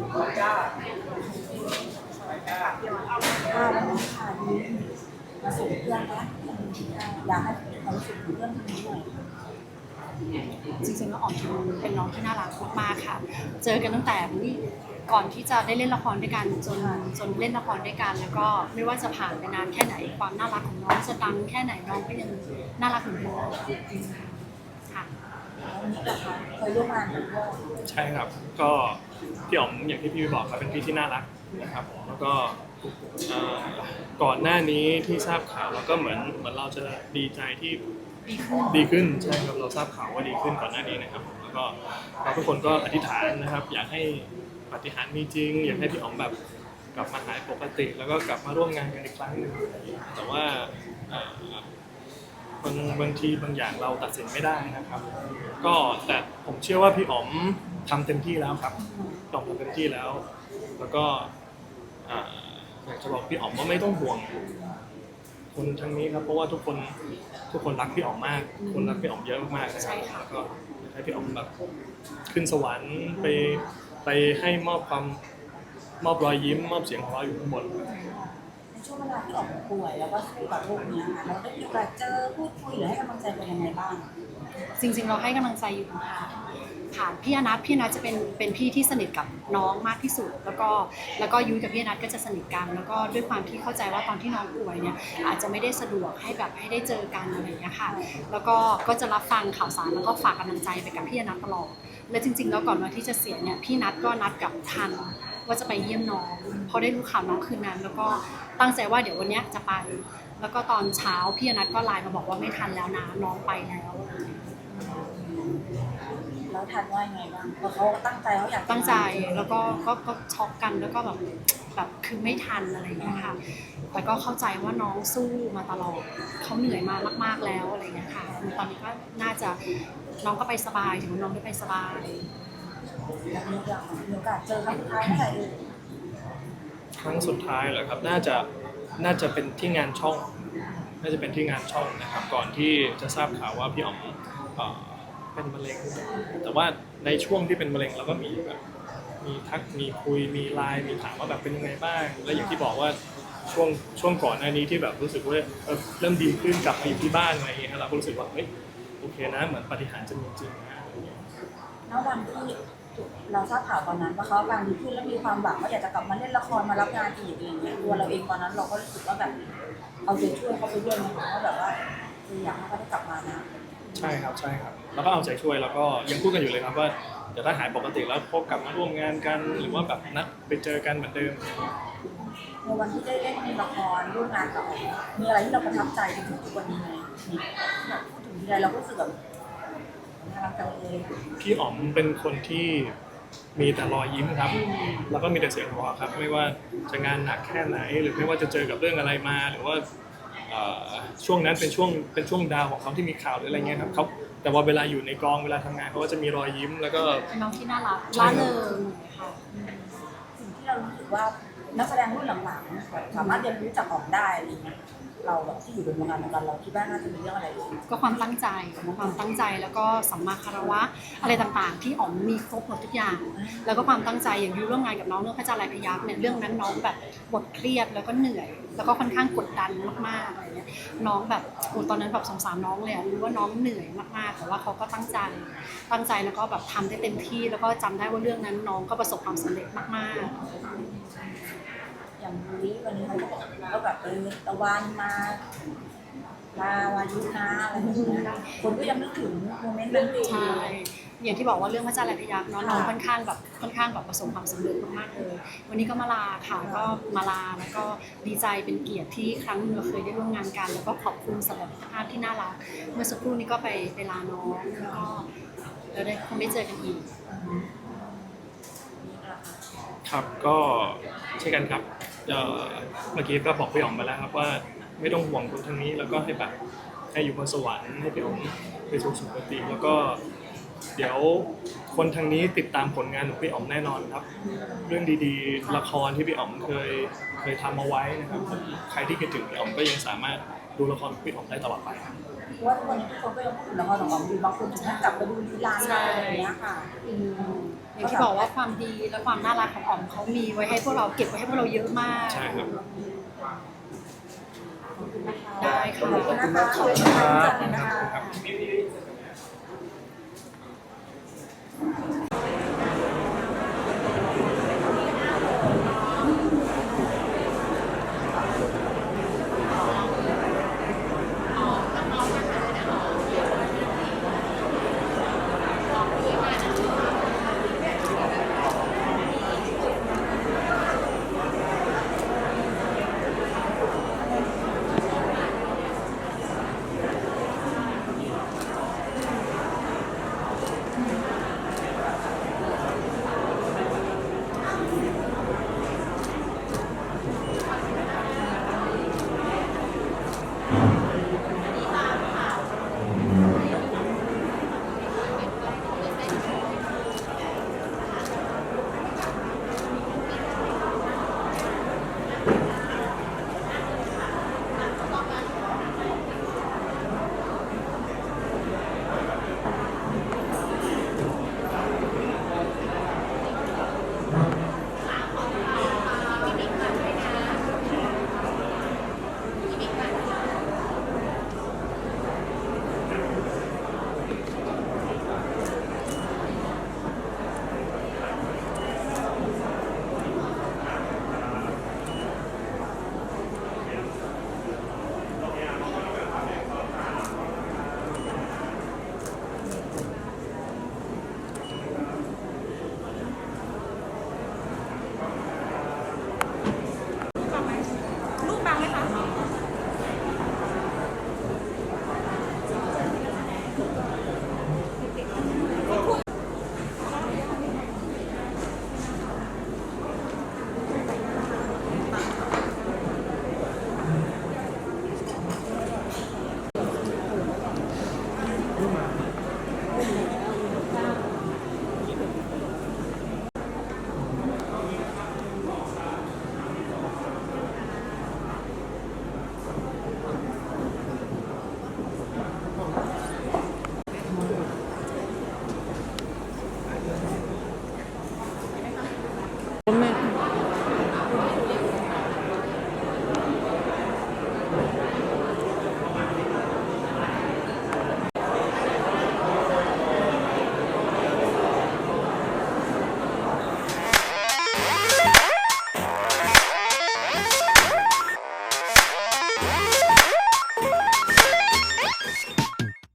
ค่ะวันนี้ค่ะมีมาส่งเพื่อนนะอยากให้ความรู้สึกของเพื่อนคนนี้หน่อยจริงๆแล้วอ๋อมเป็นน้องที่น่ารักมากๆค่ะ เจอกันตั้งแต่ก่อนที่จะได้เล่นละครด้วยกันจนจนเล่นละครด้วยกันแล้วก็ไม่ว่าจะผ่านไปนานแค่ไหนความน่ารักของน้องจะดังแค่ไหนน้องก็ยังน่ารักเหมือนเดิมค่ะ นนี้นะคะเคยร่วมงานกันด้วยใช่ครับ ก็พี่อ๋อมอย่างที่พี่บอกครับเป็นพี่ที่น่ารักนะครับผมแล้วก็เอ่อก่อนหน้านี้ที่ทราบข่าวแล้วก็เหมือนเหมือนเราจะดีใจที่ดีขึ้นดีขึ้นใช่ครับเราทราบข่าวว่าดีขึ้นก่อนหน้านี้นะครับผมแล้วก็เราทุกคนก็อธิษฐานนะครับ อยากให้ปาฏิหารย์มีจริง อยากให้พี่อ๋อมแบบกลับมาหายปกติ แล้วก็กลับมาร่วมงานกันอีกครั้งหนึ่งแต่ว่าเอ่อ บางบางทีบางอย่างเราตัดสินไม่ได้นะครับ ก็แต่ผมเชื่อว่าพี่อ๋อมทำเต็มที่แล้วครับพี่อ๋อมทำเต็มที่แล้ว แล้วก็อ่าอยากจะบอกพี่อ๋อมว่าไม่ต้องห่วง คนทางนี้ครับ เพราะว่าทุกคนทุกคนรักพี่อ๋อมมาก คนรักพี่อ๋อมเยอะมากๆนะคใช่รับค่ะ แล้วก็อยากให้พี่อ๋อมแบบขึ้นสวรรค์ไปไปให้มอบความมอบรอยยิ้ม มอบเสียงของเราอยู่ข้างบนใน ช่วงเวลาที่ออกป่วย แล้วก็สู้กับโรคนี้ยค่ะเราได้มีโอกาสเจอพูดคุยหรือให้กำลังใจเป็นยังไงบ้างจริงๆ เราให้กำลังใจอยู่ผ่านผ่านพี่อนัทพี่อนัทจะเป็นเป็นพี่ที่สนิทกับน้องมากที่สุด แล้วก็แล้วก็ยุ้ยกับพี่อนัทก็จะสนิทกัน แล้วก็ด้วยความที่เข้าใจว่าตอนที่น้องป่วยเนี่ยอาจจะไม่ได้สะดวกให้แบบให้ได้เจอกันอะไรอย่างเงี้ยค่ะ แล้วก็ก็จะรับฟังข่าวสารแล้วก็ฝากกำลังใจไปกับพี่อนัทตลอดและจริง ๆ แล้วก่อนวันที่จะเสียเนี่ยพี่นัทก็นัดกับทัน ว่าจะไปเยี่ยมน้องพอได้รู้ข่าวน้องคืนนั้น แล้วก็ตั้งใจว่าเดี๋ยววันเนี้ยจะไป แล้วก็ตอนเช้าพี่อนัทก็ไลน์มาบอกว่าไม่ทันแล้วนะน้องไปแล้ว แล้วทันว่ายังไงบ้างเพราะเขาตั้งใจเขาอยากตั้งใจแล้วก็ก็ก็ช็อกกันแล้วก็แบบแบบคือไม่ทันอะไรอย่างเงี้ยค่ะแต่ก็เข้าใจว่าน้องสู้มาตลอดเขาเหนื่อยมามาก ๆแล้วอะไรอย่างเงี้ยค่ะตอนนี้ก็น่าจะน้องก็ไปสบายถึงว่าน้องได้ไปสบายอยาก มีโอกาสมีโอกาสเจอครั้งสุดท้ายเมื่อไหร่เอ่ยครั้งสุดท้ายเหรอครับ น่าจะน่าจะเป็นที่งานช่อง น่าจะเป็นที่งานช่องนะครับ ก่อนที่จะทราบข่าวว่าพี่อ๋อมเอ่อเป็นมะเร็ง แต่ว่าในช่วงที่เป็นมะเร็งเราก็มีแบบมีทักมีคุยมีไลน์มีถามว่าแบบเป็นยังไงบ้าง แล้วอย่างที่บอกว่าช่วงช่วงก่อนหน้านี้ที่แบบรู้สึกว่าเออเริ่มดีขึ้นกลับมาอยู่ที่บ้านอะไรอย่างเงี้ยเราก็รู้สึกว่าเฮ้ยโอเคนะเหมือนปาฏิหารย์จะมีจริงนะอะไรอย่างเงี้ยณวันที่ เราทราบข่าวตอนนั้นว่าเขาอาการดีขึ้นแล้วมีความหวังว่าอยากจะกลับมาเล่นละครมารับงานอีกอะไรอย่างเงี้ยตัวเราเองตอนนั้นเราก็รู้สึกว่าแบบเอาใจช่วยเขาไปด้วยนะคะว่าแบบว่าเอออยากให้เขาได้กลับมานะใช่ครับใช่ครับ แล้วก็เอาใจช่วยแล้วก็ยังพูดกันอยู่เลยครับว่าเดี๋ยวถ้าหายปกติแล้วพบกลับมาร่วมงานกัน หรือว่าแบบนัดไปเจอกันเหมือนเดิม ในวันที่ได้เล่นละครร่วมงานกับอ๋อมมีอะไรที่เราประทับใจจนถึงทุกวันนี้ไหมมีแบบพูดถึงทีไรเราก็รู้สึกแบบ น่ารักจังเลยพี่อ๋อมเป็นคนที่มีแต่รอยยิ้มครับ แล้วก็มีแต่เสียงหัวเราะครับ ไม่ว่าจะงานหนักแค่ไหน หรือไม่ว่าจะเจอกับเรื่องอะไรมา หรือว่าเอ่อช่วงนั้นเป็นช่วงเป็นช่วงดาวของเขาที่มีข่าวหรืออะไรเงี้ยครับเขาแต่ว่าเวลาอยู่ในกองเวลาทำงานเขาก็จะมีรอยยิ้ม แล้วก็ เป็นน้องที่น่ารักใช่ล่าครับเริงค่ะสิ่งที่เรารู้สึกว่านักแสดงรุ่นหลังๆแบบสามารถเรียนรู้จากออกได้อะไรอย่างเงี้ย เราแบบที่อยู่ในวงการเดียวกันเราคิดว่าน่าจะมีเรื่องอะไรอีกก็ความตั้งใจความตั้งใจแล้วก็สัมมาคารวะอะไรต่างๆ ที่อ๋อมมีครบหมดทุกอย่าง แล้วก็ความตั้งใจอย่างยูร่วมงานกับน้องเรื่องพระจันทร์ลายพยักษ์เนี่ยเรื่องนั้นน้องแบบบทเครียดแล้วก็เหนื่อย แล้วก็ค่อนข้างกดดันมากๆอะไรเงี้ยน้องแบบโอ้ตอนนั้นแบบสงสารน้องเลยอะรู้ว่าน้องเหนื่อยมากๆแต่ว่าเขาก็ตั้งใจตั้งใจแล้วก็แบบทำได้เต็มที่แล้วก็จำได้ว่าเรื่องนั้นน้องก็ประสบความสำเร็จมากๆ อย่างนี้วันนี้เขาก็บอกก็แบบเออตะวันมาลาวายุนะอะไรอย่างเงี้ยคนก็ยังนึกถึงโมเมนต์นั้นอยู่ใช่อย่างที่บอกว่าเรื่องพระจันทร์และพยักษ์เนาะน้องค่อนข้างแบบค่อนข้างแบบประสบความสำเร็จมากๆเลยวันนี้ก็มาลาค่ะก็มาลาแล้วก็ดีใจเป็นเกียรติที่ครั้งหนึงเราเคยได้ร่วมงานกัน แล้วก็ขอบคุณสำหรับภาพที่น่ารักเมื่อสักครู่นี้ก็ไปไปลาน้องแล้วก็เราได้คงได้เจอกันอีก ครับก็เช่นกันครับ เอ่อเมื่อกี้ก็บอกพี่อ๋อมไปแล้วครับว่าไม่ต้องห่วงคนทางนี้แล้วก็ให้แบบให้อยู่บนสวรรค์ให้พี่อ๋อมไปสู่สุคติแล้วก็เดี๋ยวคนทางนี้ติดตามผลงานของพี่อ๋อมแน่นอนครับ เรื่องดีๆ ละครที่พี่อ๋อมเคยเคยทำเอาไว้นะครับ ใครที่คิดถึงพี่อ๋อมก็ยังสามารถ ดูละครของพี่อ๋อมได้ตลอดไปครับเพราะว่าทุกวันนี้ทุกคนก็ยังพูดถึงละครของอ๋อมอยู่บางคนถึงขั้นกลับไปดูรีลันอะไรอย่างเงี้ยค่ะอืมอย่างที่บอกว่าความดีและความน่ารักของอ๋อมเขามีไว้ให้พวกเราเก็บไว้ให้พวกเราเยอะมากใช่ครับ ได้ค่ะขอบคุณนะคะขอบคุณนะคะขอบคุณนะคะ